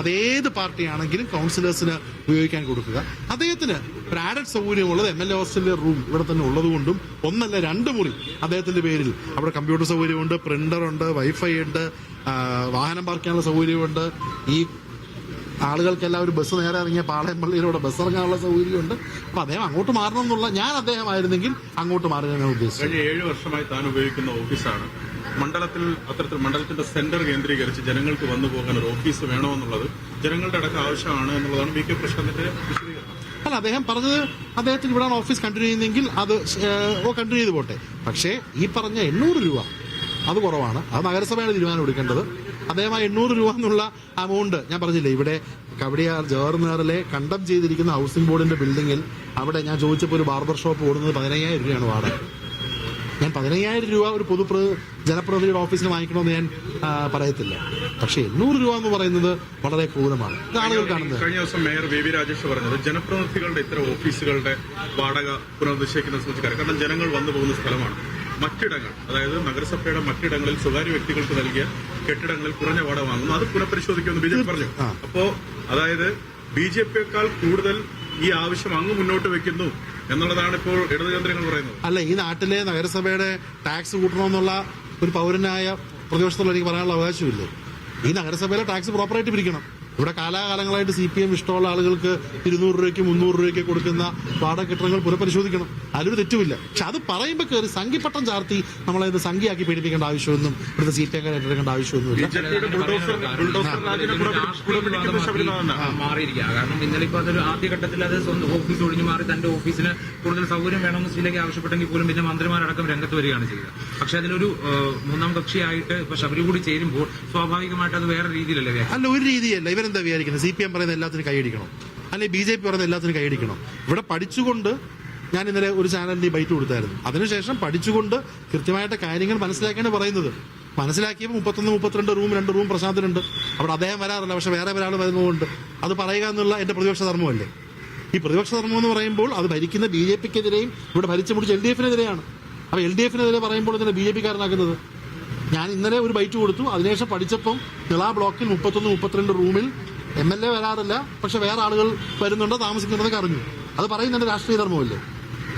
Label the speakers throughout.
Speaker 1: അതേത് പാർട്ടിയാണെങ്കിലും കൗൺസിലേഴ്സിന് ഉപയോഗിക്കാൻ കൊടുക്കുക. അദ്ദേഹത്തിന് പ്രാഡഡ് സൗകര്യമുള്ളത് എം എൽ എ ഹോസ്റ്റലിലെ റൂം ഇവിടെ തന്നെ ഉള്ളതുകൊണ്ടും ഒന്നല്ല രണ്ട് മുറി അദ്ദേഹത്തിന്റെ പേരിൽ. അവിടെ കമ്പ്യൂട്ടർ സൗകര്യമുണ്ട് പ്രിന്റർ ഉണ്ട് വൈഫൈ ഉണ്ട് വാഹനം പാർക്ക് ചെയ്യാനുള്ള സൗകര്യമുണ്ട്. ഈ ആളുകൾക്കെല്ലാം ഒരു ബസ് നേരെ ഇറങ്ങിയ പാളയം പള്ളിയിലൂടെ ബസ് ഇറങ്ങാനുള്ള സൗകര്യമുണ്ട്. അപ്പൊ അദ്ദേഹം അങ്ങോട്ട് മാറണം എന്നുള്ള ഞാൻ അദ്ദേഹമായിരുന്നെങ്കിൽ അങ്ങോട്ട് മാറുക ഞാൻ ഉദ്ദേശിച്ചത്.
Speaker 2: കഴിഞ്ഞ ഏഴ് വർഷമായി താൻ ഉപയോഗിക്കുന്ന ഓഫീസാണ്. മണ്ഡലത്തിൽ അത്തരത്തിൽ മണ്ഡലത്തിന്റെ സെന്റർ കേന്ദ്രീകരിച്ച് ജനങ്ങൾക്ക് വന്നു പോകാൻ ഒരു ഓഫീസ് വേണമെന്നുള്ളത് ജനങ്ങളുടെ അടക്കം ആവശ്യമാണ് എന്നുള്ളതാണ് വി കെ പ്രശാന്തിന്റെ വിശദീകരണം.
Speaker 1: അല്ല അദ്ദേഹം പറഞ്ഞത് അദ്ദേഹത്തിന് ഇവിടെയാണ് ഓഫീസ് കണ്ടിന്യൂ ചെയ്യുന്നെങ്കിൽ അത് കണ്ടിന്യൂ ചെയ്ത് പോട്ടെ. പക്ഷേ ഈ പറഞ്ഞ എണ്ണൂറ് രൂപ അത് കുറവാണ്. അത് നഗരസഭയാണ് തീരുമാനം എടുക്കേണ്ടത്. അദ്ദേഹം ആ എണ്ണൂറ് രൂപ എന്നുള്ള അമൗണ്ട് ഞാൻ പറഞ്ഞില്ലേ ഇവിടെ കവടിയാർ ജവഹർനഗറിലെ കണ്ടം ചെയ്തിരിക്കുന്ന ഹൗസിംഗ് ബോർഡിന്റെ ബിൽഡിങ്ങിൽ അവിടെ ഞാൻ ചോദിച്ചപ്പോൾ ഒരു ബാർബർ ഷോപ്പ് ഓടുന്നത് പതിനയ്യായിരം രൂപയാണ് വാടക. ഞാൻ പതിനയ്യായിരം രൂപ ഒരു പൊതു ജനപ്രതിനിധിയുടെ ഓഫീസിന് വാങ്ങിക്കണമെന്ന് ഞാൻ പറയത്തില്ല. പക്ഷേ എണ്ണൂറ് രൂപ എന്ന് പറയുന്നത് വളരെ ക്രൂരമാണ്. ആളുകൾ കാണുന്നത്.
Speaker 2: കഴിഞ്ഞ ദിവസം മേയർ വി വി രാജേഷ് പറഞ്ഞത് ജനപ്രതിനിധികളുടെ ഇത്തരം ഓഫീസുകളുടെ വാടക പുനർനിശ്ചയിക്കുന്ന സൂചിക്കാറ് കാരണം ജനങ്ങൾ വന്നു പോകുന്ന സ്ഥലമാണ്. മറ്റിടങ്ങൾ അതായത് നഗരസഭയുടെ മറ്റിടങ്ങളിൽ സ്വകാര്യ വ്യക്തികൾക്ക് നൽകിയ കെട്ടിടങ്ങളിൽ കുറഞ്ഞ വാടക വാങ്ങുന്നു. അത് പുനഃപരിശോധിക്കുമെന്ന് ബി ജെ പി പറഞ്ഞു. അപ്പോ അതായത് ബി ജെ പിയേക്കാൾ കൂടുതൽ ഈ ആവശ്യം അങ്ങ് മുന്നോട്ട് വെക്കുന്നു എന്നുള്ളതാണ് ഇപ്പോൾ ഇടതു കേന്ദ്രങ്ങൾ പറയുന്നത്.
Speaker 1: അല്ല ഈ നാട്ടിലെ നഗരസഭയുടെ ടാക്സ് കൂട്ടണമെന്നുള്ള ഒരു പൗരനായ പ്രതിപക്ഷത്തുള്ള എനിക്ക് പറയാനുള്ള അവകാശമില്ലേ? ഈ നഗരസഭയിലെ ടാക്സ് പ്രോപ്പറായിട്ട് പിരിക്കണം. ഇവിടെ കാലാകാലങ്ങളായിട്ട് സി പി എം ഇഷ്ടമുള്ള ആളുകൾക്ക് ഇരുന്നൂറ് രൂപയ്ക്ക് മുന്നൂറ് രൂപയ്ക്ക് കൊടുക്കുന്ന വാടക കെട്ടിടങ്ങൾ പുനഃപരിശോധിക്കണം. അതിലൊരു തെറ്റുമില്ല. പക്ഷെ അത് പറയുമ്പോൾ കയറി സംഖ്യപ്പട്ടം ചാർത്തി നമ്മളെ ഇത് സംഖ്യയാക്കി പീഡിപ്പിക്കേണ്ട ആവശ്യമൊന്നും ഇവിടുത്തെ സി പി എം ഏറ്റെടുക്കേണ്ട ആവശ്യമൊന്നുമില്ല
Speaker 3: മാറിയിരിക്കുക. കാരണം ഇന്നലെ ഇപ്പൊ അതൊരു ആദ്യഘട്ടത്തിൽ അത് സ്വന്തം ഓഫീസ് ഒഴിഞ്ഞു മാറി തന്റെ ഓഫീസിന് കൂടുതൽ സൗകര്യം വേണമെന്ന് ശ്രീലേക്ക് ആവശ്യപ്പെട്ടെങ്കിൽ പോലും പിന്നെ മന്ത്രിമാരടക്കം രംഗത്ത് വരികയാണ് ചെയ്തത് പക്ഷെ അതിലൊരു മൂന്നാം കക്ഷിയായിട്ട് ഇപ്പൊ ശബരി കൂടി ചേരുമ്പോൾ സ്വാഭാവികമായിട്ട് അത് വേറെ രീതിയിലല്ലേ
Speaker 1: അല്ല ഒരു രീതിയല്ല. ഇവരെന്താ വിചാരിക്കുന്നത്? സി പി എം പറയുന്ന എല്ലാത്തിനും കൈയടിക്കണം അല്ലെങ്കിൽ ബി ജെ പി പറയുന്ന എല്ലാത്തിനും കൈയടിക്കണം ഇവിടെ പഠിച്ചുകൊണ്ട് ഞാൻ ഇന്നലെ ഒരു ചാനലിന് ബൈറ്റ് കൊടുത്തായിരുന്നു. അതിനുശേഷം പഠിച്ചുകൊണ്ട് കൃത്യമായിട്ട് കാര്യങ്ങൾ മനസ്സിലാക്കിയാണ് പറയുന്നത്. മനസ്സിലാക്കിയപ്പോൾ മുപ്പത്തൊന്ന് മുപ്പത്തിരണ്ട് റൂം രണ്ട് റൂം പ്രശാന്തിനുണ്ട്. അവിടെ അദ്ദേഹം വരാറില്ല പക്ഷെ വേറെ ഒരാൾ വരുന്നതുകൊണ്ട്. അത് പറയുക എന്നുള്ള എന്റെ പ്രതിപക്ഷ ധർമ്മമല്ലേ? ഈ പ്രതിപക്ഷ ധർമ്മം എന്ന് പറയുമ്പോൾ അത് ഭരിക്കുന്ന ബി ജെ പിക്കെതിരെയും ഇവിടെ ഭരിച്ചു മുടിച്ച് എൽ ഡി എഫിനെതിരെയാണ്. അപ്പൊ എൽ ഡി എഫിനെതിരെ പറയുമ്പോൾ ഇതിനെ ബി ജെ പിക്കാരനാക്കുന്നത് ഞാൻ ഇന്നലെ ഒരു ബൈറ്റ് കൊടുത്തു. അതിനുശേഷം പഠിച്ചപ്പം നിള ബ്ലോക്കിൽ മുപ്പത്തൊന്ന് മുപ്പത്തിരണ്ട് റൂമിൽ എം എൽ എ വരാറില്ല. പക്ഷെ വേറെ ആളുകൾ വരുന്നുണ്ട് താമസിക്കുന്നുണ്ടെന്നൊക്കെ അറിഞ്ഞു. അത് പറയുന്നുണ്ട് രാഷ്ട്രീയ ധർമ്മമല്ലേ?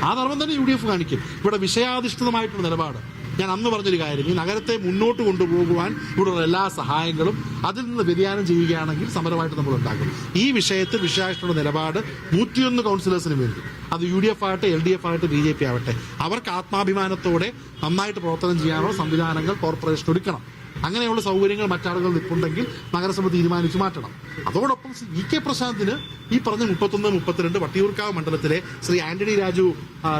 Speaker 1: ആ ധർമ്മം തന്നെ യു ഡി എഫ് കാണിക്കും. ഇവിടെ വിഷയാധിഷ്ഠിതമായിട്ടുള്ള നിലപാട്. ഞാൻ അന്ന് പറഞ്ഞൊരു കാര്യം ഈ നഗരത്തെ മുന്നോട്ട് കൊണ്ടുപോകുവാൻ ഇവിടെയുള്ള എല്ലാ സഹായങ്ങളും അതിൽ നിന്ന് വ്യതിയാനം ചെയ്യുകയാണെങ്കിൽ സമരമായിട്ട് നമ്മൾ ഉണ്ടാക്കും. ഈ വിഷയത്തിൽ വിഷയാധിഷ്ഠിത നിലപാട് നൂറ്റിയൊന്ന് കൗൺസിലേഴ്സിന് വേണ്ടി അത് യു ഡി എഫ് ആകട്ടെ എൽ ഡി എഫ് ആകട്ടെ. ബി ജെ പി ആവട്ടെ അവർക്ക് ആത്മാഭിമാനത്തോടെ നന്നായിട്ട് പ്രവർത്തനം ചെയ്യാനുള്ള സംവിധാനങ്ങൾ കോർപ്പറേഷൻ ഒരുക്കണം. അങ്ങനെയുള്ള സൗകര്യങ്ങൾ മറ്റാളുകൾ നിൽപ്പുണ്ടെങ്കിൽ നഗരസഭ തീരുമാനിച്ചു മാറ്റണം. അതോടൊപ്പം ഇ കെ പ്രശാന്തിന് ഈ പറഞ്ഞ മുപ്പത്തൊന്ന് മുപ്പത്തിരണ്ട് വട്ടിയൂർക്കാവ് മണ്ഡലത്തിലെ ശ്രീ ആന്റണി രാജു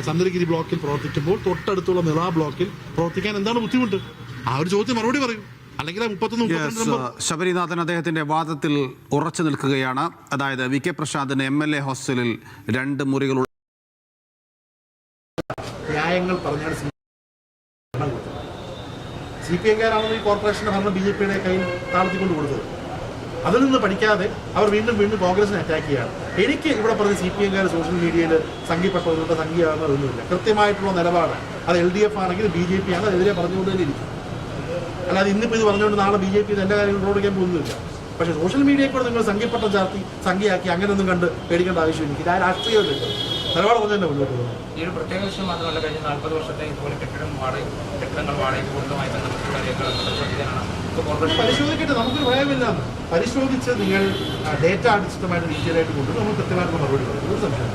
Speaker 1: ചന്ദ്രഗിരി ബ്ലോക്കിൽ പ്രവർത്തിക്കുമ്പോൾ തൊട്ടടുത്തുള്ള നിള ബ്ലോക്കിൽ പ്രവർത്തിക്കാൻ എന്താണ് ബുദ്ധിമുട്ട്? ആ ഒരു ചോദ്യം മറുപടി പറയൂ. അല്ലെങ്കിൽ
Speaker 4: ശബരിനാഥൻ അദ്ദേഹത്തിന്റെ വാദത്തിൽ ഉറച്ചു നിൽക്കുകയാണ്. അതായത് വി കെ പ്രശാന്തിന് എം എൽ എ ഹോസ്റ്റലിൽ രണ്ട് മുറികളുള്ള
Speaker 1: ന്യായങ്ങൾ പറഞ്ഞാൽ സി പി എംകാരാണെന്ന് ഈ കോർപ്പറേഷന്റെ ഭരണം ബി ജെ പിയുടെ കയ്യിൽ താഴ്ത്തിക്കൊണ്ട് കൊടുത്തത്. അതിൽ നിന്ന് പഠിക്കാതെ അവർ വീണ്ടും വീണ്ടും കോൺഗ്രസിനെ അറ്റാക്ക് ചെയ്യുകയാണ്. എനിക്ക് ഇവിടെ പറഞ്ഞ സി പി എംകാർ സോഷ്യൽ മീഡിയയിൽ സംഘിപ്പെട്ടവരുടെ സംഘിയാകുന്നതൊന്നുമില്ല കൃത്യമായിട്ടുള്ള നിലപാട്. അത് എൽ ഡി എഫ് ആണെങ്കിൽ ബി ജെ പി ആണ് അതെതിരെ പറഞ്ഞുകൊണ്ട് തന്നെ ഇരിക്കും. അല്ലാതെ ഇന്നിപ്പോൾ ഇത് പറഞ്ഞുകൊണ്ട് നാളെ ബി ജെ പി എന്റെ കാര്യങ്ങൾ പ്രവർത്തിക്കാൻ പോകുന്നില്ല. പക്ഷേ സോഷ്യൽ മീഡിയയിൽ കൂടെ നിങ്ങൾ സംഘിപ്പട്ടം ചാർത്തി സംഖ്യയാക്കി അങ്ങനെയൊന്നും കണ്ട് പേടിക്കേണ്ട ആവശ്യമില്ല. ഇത് രാഷ്ട്രീയമല്ല നിലപാട് പറഞ്ഞു തന്നെ മുന്നോട്ട് പോകുന്നത്
Speaker 3: ഈ ഒരു പ്രത്യേക വിഷയം മാത്രമല്ല കഴിഞ്ഞ നാൽപ്പത് വർഷത്തെ ഇതുപോലെ കെട്ടിടം വാടക കെട്ടിടങ്ങൾ വാടകയ്ക്ക് കൊടുത്തതുമായി
Speaker 1: പരിശോധിക്കട്ടെ നമുക്കൊരു ഭയമില്ല. പരിശോധിച്ച് നിങ്ങൾ ഡേറ്റ അടിസ്ഥാനമായിട്ട് ഡീറ്റെയിൽ ആയിട്ട് കൊണ്ട് നമ്മൾ കൃത്യമായിട്ട് മറുപടി പറയും ഒരു സംശയം